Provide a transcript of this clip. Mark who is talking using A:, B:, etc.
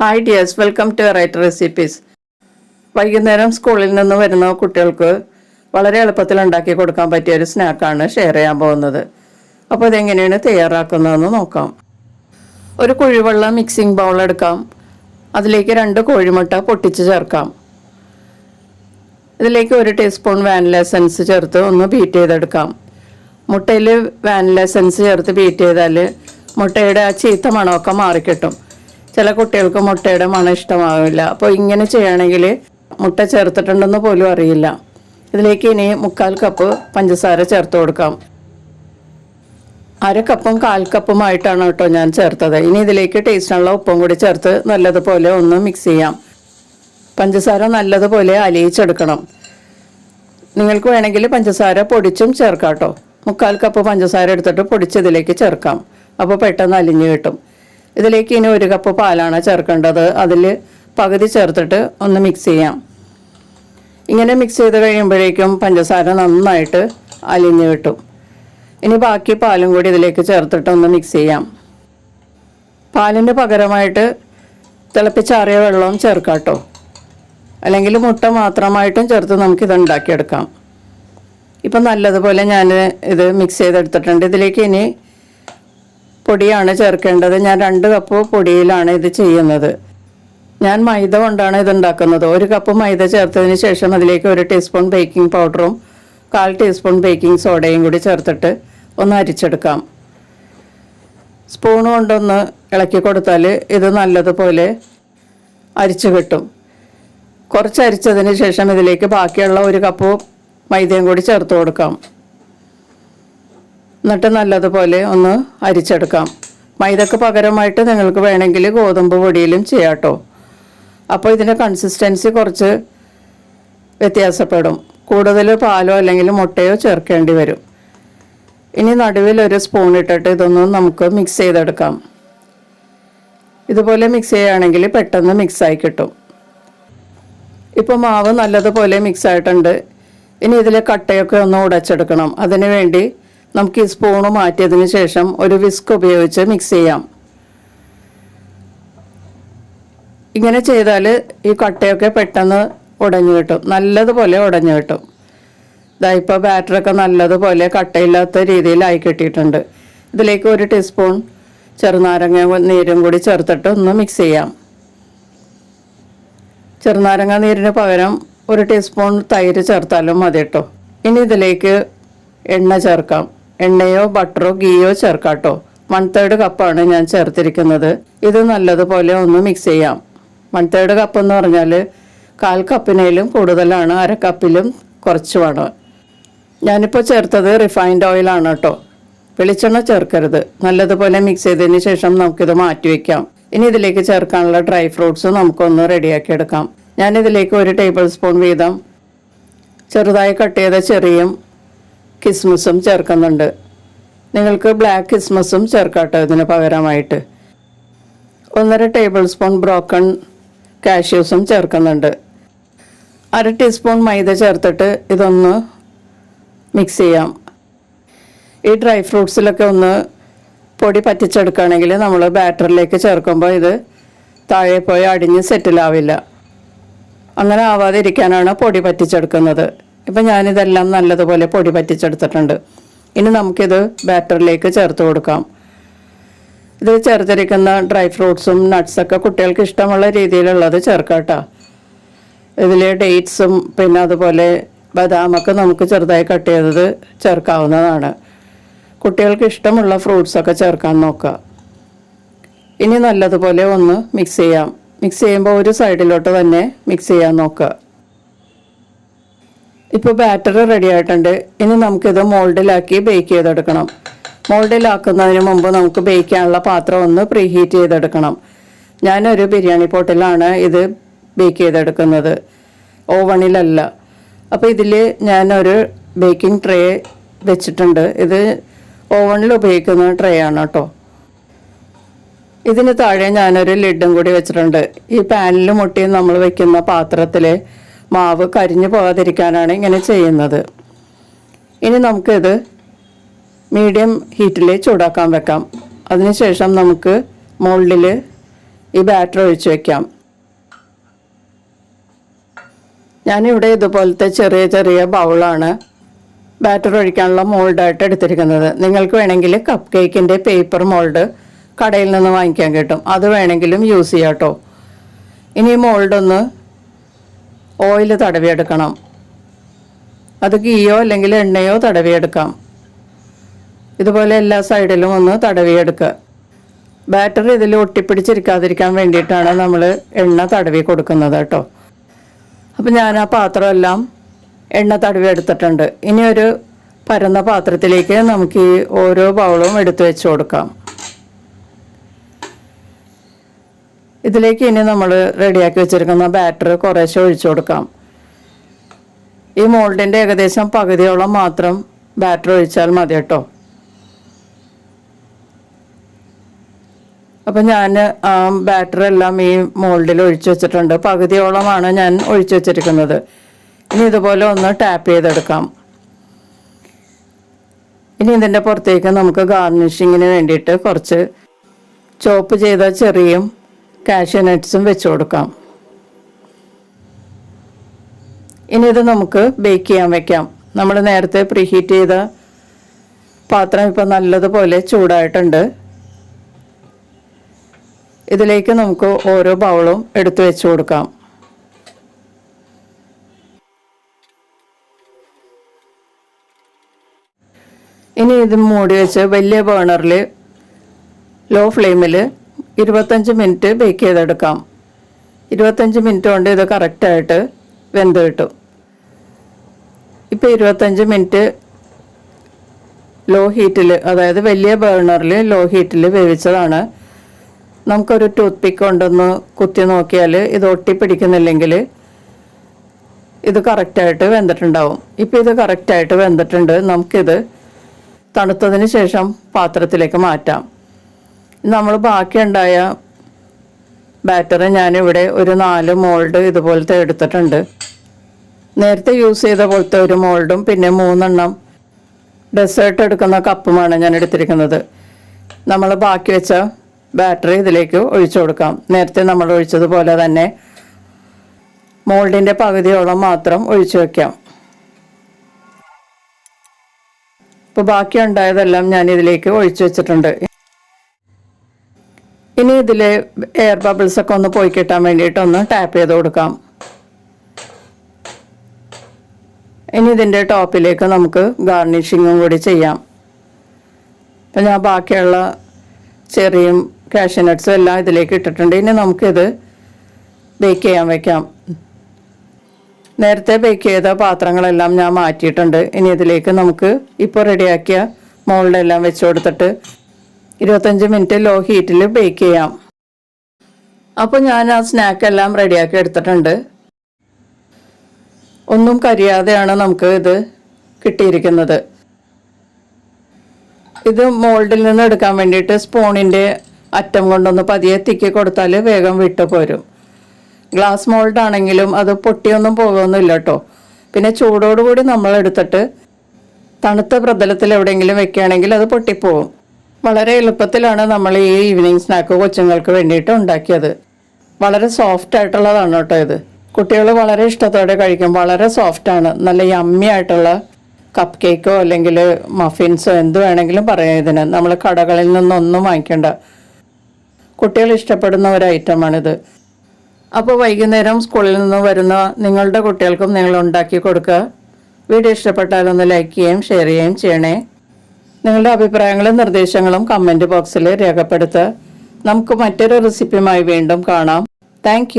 A: Hi dears welcome to writer recipes വൈകുന്നേരം സ്കൂളിൽ നിന്ന് വരുന്ന കുട്ടികൾക്ക് വളരെ എളുപ്പത്തിൽ ഉണ്ടാക്കി കൊടുക്കാൻ പറ്റിയ ഒരു സ്നാക്കാണ് ഷെയർ ചെയ്യാൻ പോകുന്നത്. അപ്പോൾ ഇതെങ്ങനെയാണ് തയ്യാറാക്കുന്നതെന്ന് നോക്കാം. ഒരു കുഴിവെള്ളം മിക്സിംഗ് ബൗൾ എടുക്കാം. അതിലേക്ക് രണ്ട് കോഴിമുട്ട പൊട്ടിച്ച് ചേർക്കാം. ഇതിലേക്ക് ഒരു ടീസ്പൂൺ വാനില എസൻസ് ചേർത്ത് ഒന്ന് ബീറ്റ് ചെയ്തെടുക്കാം. മുട്ടയിൽ വാനില എസൻസ് ചേർത്ത് ബീറ്റ് ചെയ്താൽ മുട്ടയുടെ ആ ചീത്ത മണമൊക്കെ മാറിക്കിട്ടും. ചില കുട്ടികൾക്ക് മുട്ടയുടെ മണം ഇഷ്ടമാവില്ല. അപ്പോൾ ഇങ്ങനെ ചെയ്യുകയാണെങ്കിൽ മുട്ട ചേർത്തിട്ടുണ്ടെന്ന് പോലും അറിയില്ല. ഇതിലേക്ക് ഇനി മുക്കാൽ കപ്പ് പഞ്ചസാര ചേർത്ത് കൊടുക്കാം. അര കപ്പും കാൽ കപ്പുമായിട്ടാണ് കേട്ടോ ഞാൻ ചേർത്തത്. ഇനി ഇതിലേക്ക് ടേസ്റ്റിനുള്ള ഉപ്പും കൂടി ചേർത്ത് നല്ലതുപോലെ ഒന്ന് മിക്സ് ചെയ്യാം. പഞ്ചസാര നല്ലതുപോലെ അലിയിച്ചെടുക്കണം. നിങ്ങൾക്ക് വേണമെങ്കിൽ പഞ്ചസാര പൊടിച്ചും ചേർക്കാം കേട്ടോ. മുക്കാൽ കപ്പ് പഞ്ചസാര എടുത്തിട്ട് പൊടിച്ചതിലേക്ക് ചേർക്കാം. അപ്പോൾ പെട്ടെന്ന് അലിഞ്ഞു കിട്ടും. ഇതിലേക്ക് ഇനി ഒരു കപ്പ് പാലാണ് ചേർക്കേണ്ടത്. അതിൽ പകുതി ചേർത്തിട്ട് ഒന്ന് മിക്സ് ചെയ്യാം. ഇങ്ങനെ മിക്സ് ചെയ്ത് കഴിയുമ്പോഴേക്കും പഞ്ചസാര നന്നായിട്ട് അലിഞ്ഞു കിട്ടും. ഇനി ബാക്കി പാലും കൂടി ഇതിലേക്ക് ചേർത്തിട്ട് ഒന്ന് മിക്സ് ചെയ്യാം. പാലിന് പകരമായിട്ട് തിളപ്പിച്ചാറിയ വെള്ളവും ചേർക്കാട്ടോ കേട്ടോ. അല്ലെങ്കിൽ മുട്ട മാത്രമായിട്ടും ചേർത്ത് നമുക്കിത് ഉണ്ടാക്കിയെടുക്കാം. ഇപ്പം നല്ലതുപോലെ ഞാൻ ഇത് മിക്സ് ചെയ്തെടുത്തിട്ടുണ്ട്. ഇതിലേക്ക് ഇനി പൊടിയാണ് ചേർക്കേണ്ടത്. ഞാൻ രണ്ട് കപ്പ് പൊടിയിലാണ് ഇത് ചെയ്യുന്നത്. ഞാൻ മൈദ കൊണ്ടാണ് ഇത് ഉണ്ടാക്കുന്നത് ഒരു കപ്പ് മൈദ ചേർത്തതിന് ശേഷം അതിലേക്ക് ഒരു ടീസ്പൂൺ ബേക്കിംഗ് പൗഡറും കാൽ ടീസ്പൂൺ ബേക്കിംഗ് സോഡയും കൂടി ചേർത്തിട്ട് ഒന്ന് അരിച്ചെടുക്കാം. സ്പൂൺ കൊണ്ടൊന്ന് ഇളക്കി കൊടുത്താൽ ഇത് നല്ലതുപോലെ അരിച്ചു കിട്ടും. കുറച്ച് അരിച്ചതിന് ശേഷം ഇതിലേക്ക് ബാക്കിയുള്ള ഒരു കപ്പ് മൈദയും കൂടി ചേർത്ത് കൊടുക്കാം. എന്നിട്ട് നല്ലതുപോലെ ഒന്ന് അരിച്ചെടുക്കാം. മൈദക്ക് പകരമായിട്ട് നിങ്ങൾക്ക് വേണമെങ്കിൽ ഗോതമ്പ് പൊടിയിലും ചെയ്യാം കേട്ടോ അപ്പോൾ ഇതിന്റെ കൺസിസ്റ്റൻസി കുറച്ച് വ്യത്യാസപ്പെടും. കൂടുതൽ പാലോ അല്ലെങ്കിൽ മുട്ടയോ ചേർക്കേണ്ടി വരും. ഇനി നടുവിൽ ഒരു സ്പൂൺ ഇട്ടിട്ട് ഇതൊന്ന് നമുക്ക് മിക്സ് ചെയ്തെടുക്കാം. ഇതുപോലെ മിക്സ് ചെയ്യുകയാണെങ്കിൽ പെട്ടെന്ന് മിക്സായി കിട്ടും. ഇപ്പോൾ മാവ് നല്ലതുപോലെ മിക്സ് ആയിട്ടുണ്ട്. ഇനി ഇതിൽ കട്ടയൊക്കെ ഒന്ന് ഉടച്ചെടുക്കണം. അതിനു വേണ്ടി നമുക്ക് ഈ സ്പൂണ് മാറ്റിയതിന് ശേഷം ഒരു വിസ്ക് ഉപയോഗിച്ച് മിക്സ് ചെയ്യാം. ഇങ്ങനെ ചെയ്താൽ ഈ കട്ടയൊക്കെ പെട്ടെന്ന് ഉടഞ്ഞു കിട്ടും. നല്ലതുപോലെ ഉടഞ്ഞു കിട്ടും. ഇതാ ഇപ്പോൾ ബാറ്ററൊക്കെ നല്ലതുപോലെ കട്ടയില്ലാത്ത രീതിയിലായി കിട്ടിയിട്ടുണ്ട്. ഇതിലേക്ക് ഒരു ടീസ്പൂൺ ചെറുനാരങ്ങ നീരും കൂടി ചേർത്തിട്ട് ഒന്ന് മിക്സ് ചെയ്യാം. ചെറുനാരങ്ങ നീരിന് പകരം ഒരു ടീസ്പൂൺ തൈര് ചേർത്താലും മതി കേട്ടോ ഇനി ഇതിലേക്ക് എണ്ണ ചേർക്കാം. എണ്ണയോ ബട്ടറോ ഗീയോ ചേർക്കാട്ടോ. കേട്ടോ വൺ തേർഡ് കപ്പാണ് ഞാൻ ചേർത്തിരിക്കുന്നത്. ഇത് നല്ലതുപോലെ ഒന്ന് മിക്സ് ചെയ്യാം. വൺ തേർഡ് കപ്പ് എന്ന് പറഞ്ഞാൽ കാൽ കപ്പിനേലും കൂടുതലാണ് അര കപ്പിലും വേണം ഞാനിപ്പോൾ ചേർത്തത് റിഫൈൻഡ് ഓയിലാണ് കേട്ടോ വെളിച്ചെണ്ണ ചേർക്കരുത്. നല്ലതുപോലെ മിക്സ് ചെയ്തതിന് ശേഷം നമുക്കിത് മാറ്റി വയ്ക്കാം ഇനി ഇതിലേക്ക് ചേർക്കാനുള്ള ഡ്രൈ ഫ്രൂട്ട്സ് നമുക്കൊന്ന് റെഡിയാക്കി എടുക്കാം. ഞാനിതിലേക്ക് ഒരു ടേബിൾ സ്പൂൺ വീതം ചെറുതായി കട്ട് ചെയ്ത ചെറിയും കിസ്മസും ചേർക്കുന്നുണ്ട്. നിങ്ങൾക്ക് ബ്ലാക്ക് കിസ്മസും ചേർക്കാട്ടോ ഇതിന് പകരമായിട്ട്. ഒന്നര ടേബിൾ സ്പൂൺ ബ്രോക്കൺ കാഷ്യൂസും ചേർക്കുന്നുണ്ട്. അര ടീസ്പൂൺ മൈദ ചേർത്തിട്ട് ഇതൊന്ന് മിക്സ് ചെയ്യാം. ഈ ഡ്രൈ ഫ്രൂട്ട്സിലൊക്കെ ഒന്ന് പൊടി പറ്റിച്ചെടുക്കുകയാണെങ്കിൽ നമ്മൾ ബാറ്ററിലേക്ക് ചേർക്കുമ്പോൾ ഇത് താഴെ പോയി അടിഞ്ഞ് സെറ്റിലാവില്ല അങ്ങനെ ആവാതിരിക്കാനാണ് പൊടി പറ്റിച്ചെടുക്കുന്നത്. ഇപ്പം ഞാനിതെല്ലാം നല്ലതുപോലെ പൊടി പറ്റിച്ചെടുത്തിട്ടുണ്ട്. ഇനി നമുക്കിത് ബാറ്ററിലേക്ക് ചേർത്ത് കൊടുക്കാം. ഇത് ചേർത്തിരിക്കുന്ന ഡ്രൈ ഫ്രൂട്ട്സും നട്ട്സൊക്കെ കുട്ടികൾക്ക് ഇഷ്ടമുള്ള രീതിയിലുള്ളത് ചേർക്കാട്ടോ. ഇതിൽ ഡേറ്റ്സും പിന്നെ അതുപോലെ ബദാമൊക്കെ നമുക്ക് ചെറുതായി കട്ട് ചെയ്തത് ചേർക്കാവുന്നതാണ്. കുട്ടികൾക്ക് ഇഷ്ടമുള്ള ഫ്രൂട്ട്സൊക്കെ ചേർക്കാൻ നോക്കുക ഇനി നല്ലതുപോലെ ഒന്ന് മിക്സ് ചെയ്യാം. മിക്സ് ചെയ്യുമ്പോൾ ഒരു സൈഡിലോട്ട് തന്നെ മിക്സ് ചെയ്യാൻ നോക്കുക ഇപ്പോൾ ബാറ്റർ റെഡി ആയിട്ടുണ്ട്. ഇനി നമുക്കിത് മോൾഡിലാക്കി ബേക്ക് ചെയ്തെടുക്കണം. മോൾഡിലാക്കുന്നതിന് മുമ്പ് നമുക്ക് ബേക്ക് ചെയ്യാനുള്ള പാത്രം ഒന്ന് പ്രീ ഹീറ്റ് ചെയ്തെടുക്കണം. ഞാനൊരു ബിരിയാണി പോട്ടിലാണ് ഇത് ബേക്ക് ചെയ്തെടുക്കുന്നത്. ഓവണിലല്ല അപ്പോൾ ഇതിൽ ഞാനൊരു ബേക്കിംഗ് ട്രേ വെച്ചിട്ടുണ്ട്. ഇത് ഓവണിൽ ഉപയോഗിക്കുന്ന ട്രേ ആണ് കേട്ടോ ഇതിന് താഴെ ഞാനൊരു ലിഡും കൂടി വെച്ചിട്ടുണ്ട്. ഈ പാനിൽ മുട്ടി നമ്മൾ വെക്കുന്ന പാത്രത്തിൽ മാവ് കരിഞ്ഞു പോകാതിരിക്കാനാണ് ഇങ്ങനെ ചെയ്യുന്നത്. ഇനി നമുക്കിത് മീഡിയം ഹീറ്റിൽ ചൂടാക്കാൻ വെക്കാം. അതിനുശേഷം നമുക്ക് മോൾഡിൽ ഈ ബാറ്റർ ഒഴിച്ച് വയ്ക്കാം ഞാനിവിടെ ഇതുപോലത്തെ ചെറിയ ചെറിയ ബൗളാണ് ബാറ്റർ ഒഴിക്കാനുള്ള മോൾഡായിട്ട് എടുത്തിരിക്കുന്നത്. നിങ്ങൾക്ക് വേണമെങ്കിൽ കപ്പ് കേക്കിന്റെ പേപ്പർ മോൾഡ് കടയിൽ നിന്ന് വാങ്ങിക്കാൻ കിട്ടും. അത് വേണമെങ്കിലും യൂസ് ചെയ്യാം കേട്ടോ ഇനി ഈ മോൾഡ് ഒന്ന് ഓയിൽ തടവിയെടുക്കണം. അത് ഗീയോ അല്ലെങ്കിൽ എണ്ണയോ തടവിയെടുക്കാം. ഇതുപോലെ എല്ലാ സൈഡിലും ഒന്ന് തടവിയെടുക്കുക. ബാറ്ററി ഇതിൽ ഒട്ടിപ്പിടിച്ചിരിക്കാതിരിക്കാൻ വേണ്ടിയിട്ടാണ് നമ്മൾ എണ്ണ തടവി കൊടുക്കുന്നത് കേട്ടോ. അപ്പം ഞാൻ ആ പാത്രമെല്ലാം എണ്ണ തടവി എടുത്തിട്ടുണ്ട് ഇനി ഒരു പരന്ന പാത്രത്തിലേക്ക് നമുക്ക് ഈ ഓരോ ബൗളും എടുത്തു വെച്ച് കൊടുക്കാം. ഇതിലേക്ക് ഇനി നമ്മൾ റെഡിയാക്കി വെച്ചിരിക്കുന്ന ബാറ്റർ കുറേശ്ശെ ഒഴിച്ചു കൊടുക്കാം. ഈ മോൾഡിന്റെ ഏകദേശം പകുതിയോളം മാത്രം ബാറ്റർ ഒഴിച്ചാൽ മതി കേട്ടോ. അപ്പം ഞാൻ ബാറ്റർ എല്ലാം ഈ മോൾഡിൽ ഒഴിച്ചു വെച്ചിട്ടുണ്ട്. പകുതിയോളമാണ് ഞാൻ ഒഴിച്ചു വെച്ചിരിക്കുന്നത്. ഇനി ഇതുപോലെ ഒന്ന് ടാപ്പ് ചെയ്തെടുക്കാം. ഇനി ഇതിന്റെ പുറത്തേക്ക് നമുക്ക് ഗാർണിഷിങ്ങിന് വേണ്ടിയിട്ട് കുറച്ച് ചോപ്പ് ചെയ്ത ചെറിയും കാഷ്യൂ നട്ട്സും വെച്ച് കൊടുക്കാം. ഇനി ഇത് നമുക്ക് ബേക്ക് ചെയ്യാൻ വെക്കാം. നമ്മൾ നേരത്തെ പ്രീഹീറ്റ് ചെയ്ത പാത്രം ഇപ്പം നല്ലതുപോലെ ചൂടായിട്ടുണ്ട്. ഇതിലേക്ക് നമുക്ക് ഓരോ ബൗളും എടുത്തു വെച്ച് കൊടുക്കാം. ഇനി ഇത് മൂടി വെച്ച് വലിയ ബേണറിൽ ലോ ഫ്ലെയിമിൽ ഇരുപത്തഞ്ച് മിനിറ്റ് ബേക്ക് ചെയ്തെടുക്കാം. ഇരുപത്തഞ്ച് മിനിറ്റ് കൊണ്ട് ഇത് കറക്റ്റായിട്ട് വെന്ത് കിട്ടും. ഇപ്പോൾ ഇരുപത്തഞ്ച് മിനിറ്റ് ലോ ഹീറ്റിൽ അതായത് വലിയ ബേണറിൽ ലോ ഹീറ്റിൽ വേവിച്ചതാണ്. നമുക്കൊരു ടൂത്ത് പിക്ക് കൊണ്ടൊന്ന് കുത്തി നോക്കിയാൽ ഇത് ഒട്ടിപ്പിടിക്കുന്നില്ലെങ്കിൽ ഇത് കറക്റ്റായിട്ട് വെന്തിട്ടുണ്ടാവും. ഇപ്പോൾ ഇത് കറക്റ്റായിട്ട് വെന്തിട്ടുണ്ട്. നമുക്കിത് തണുത്തതിന് ശേഷം പാത്രത്തിലേക്ക് മാറ്റാം. നമ്മൾ ബാക്കിയുണ്ടായ ബാറ്റർ ഞാനിവിടെ ഒരു നാല് മോൾഡ് ഇതുപോലത്തെ എടുത്തിട്ടുണ്ട്. നേരത്തെ യൂസ് ചെയ്ത പോലത്തെ ഒരു മോൾഡും പിന്നെ മൂന്നെണ്ണം ഡെസേർട്ട് എടുക്കുന്ന കപ്പുമാണ് ഞാൻ എടുത്തിരിക്കുന്നത്. നമ്മൾ ബാക്കി വെച്ച ബാറ്ററി ഇതിലേക്ക് ഒഴിച്ചു കൊടുക്കാം. നേരത്തെ നമ്മൾ ഒഴിച്ചതുപോലെ തന്നെ മോൾഡിന്റെ പകുതിയോളം മാത്രം ഒഴിച്ചു വയ്ക്കാം ഇപ്പോൾ ബാക്കി ഉണ്ടായതെല്ലാം ഞാൻ ഇതിലേക്ക് ഒഴിച്ചു വെച്ചിട്ടുണ്ട്. ഇനി ഇതിൽ എയർ ബബിൾസ് ഒക്കെ ഒന്ന് പോയി കിട്ടാൻ വേണ്ടിയിട്ട് ഒന്ന് ടാപ്പ് ചെയ്ത് കൊടുക്കാം. ഇനി ഇതിന്റെ ടോപ്പിലേക്ക് നമുക്ക് ഗാർണിഷിങ്ങും കൂടി ചെയ്യാം. അപ്പം ഞാൻ ബാക്കിയുള്ള ചെറിയും കാഷ്യൂ നട്ട്സും എല്ലാം ഇതിലേക്ക് ഇട്ടിട്ടുണ്ട്. ഇനി നമുക്കിത് ബേക്ക് ചെയ്യാൻ വയ്ക്കാം നേരത്തെ ബേക്ക് ചെയ്ത പാത്രങ്ങളെല്ലാം ഞാൻ മാറ്റിയിട്ടുണ്ട്. ഇനി ഇതിലേക്ക് നമുക്ക് ഇപ്പോൾ റെഡിയാക്കിയ മോൾഡെല്ലാം വെച്ച് കൊടുത്തിട്ട് ഇരുപത്തഞ്ച് മിനിറ്റ് ലോ ഹീറ്റിൽ ബേക്ക് ചെയ്യാം. അപ്പോൾ ഞാൻ ആ സ്നാക്ക് എല്ലാം റെഡിയാക്കി എടുത്തിട്ടുണ്ട്. ഒന്നും കരിയാതെയാണ് നമുക്ക് ഇത് കിട്ടിയിരിക്കുന്നത്. ഇത് മോൾഡിൽ നിന്ന് എടുക്കാൻ വേണ്ടിയിട്ട് സ്പൂണിന്റെ അറ്റം കൊണ്ടൊന്ന് പതിയെ തിക്കി കൊടുത്താൽ വേഗം വിട്ടു പോരും. ഗ്ലാസ് മോൾഡ് ആണെങ്കിലും അത് പൊട്ടിയൊന്നും പോകുമൊന്നുമില്ല കേട്ടോ പിന്നെ ചൂടോടുകൂടി നമ്മൾ എടുത്തിട്ട് തണുത്ത പ്രതലത്തിൽ എവിടെയെങ്കിലും വെക്കുകയാണെങ്കിൽ അത് പൊട്ടിപ്പോവും. വളരെ എളുപ്പത്തിലാണ് നമ്മൾ ഈ ഈവനിങ് സ്നാക്ക് കൊച്ചുങ്ങൾക്ക് വേണ്ടിയിട്ട് ഉണ്ടാക്കിയത്. വളരെ സോഫ്റ്റ് ആയിട്ടുള്ളതാണ് കേട്ടോ ഇത്. കുട്ടികൾ വളരെ ഇഷ്ടത്തോടെ കഴിക്കും. വളരെ സോഫ്റ്റാണ് നല്ല യമ്മി ആയിട്ടുള്ള കപ്പ് കേക്കോ അല്ലെങ്കിൽ മഫിൻസോ എന്ത് വേണമെങ്കിലും പറയാം ഇതിന്. നമ്മൾ കടകളിൽ നിന്നൊന്നും വാങ്ങിക്കേണ്ട. കുട്ടികൾ ഇഷ്ടപ്പെടുന്ന ഒരു ഐറ്റമാണിത് അപ്പോൾ വൈകുന്നേരം സ്കൂളിൽ നിന്ന് വരുന്ന നിങ്ങളുടെ കുട്ടികൾക്കും നിങ്ങൾ ഉണ്ടാക്കി കൊടുക്കുക. വീഡിയോ ഇഷ്ടപ്പെട്ടാലൊന്ന് ലൈക്ക് ചെയ്യുകയും ഷെയർ ചെയ്യുകയും ചെയ്യണേ. നിങ്ങളുടെ അഭിപ്രായങ്ങളും നിർദ്ദേശങ്ങളും കമന്റ് ബോക്സിൽ രേഖപ്പെടുത്തുക നമുക്ക് മറ്റൊരു റെസിപ്പിയുമായി വീണ്ടും കാണാം. താങ്ക്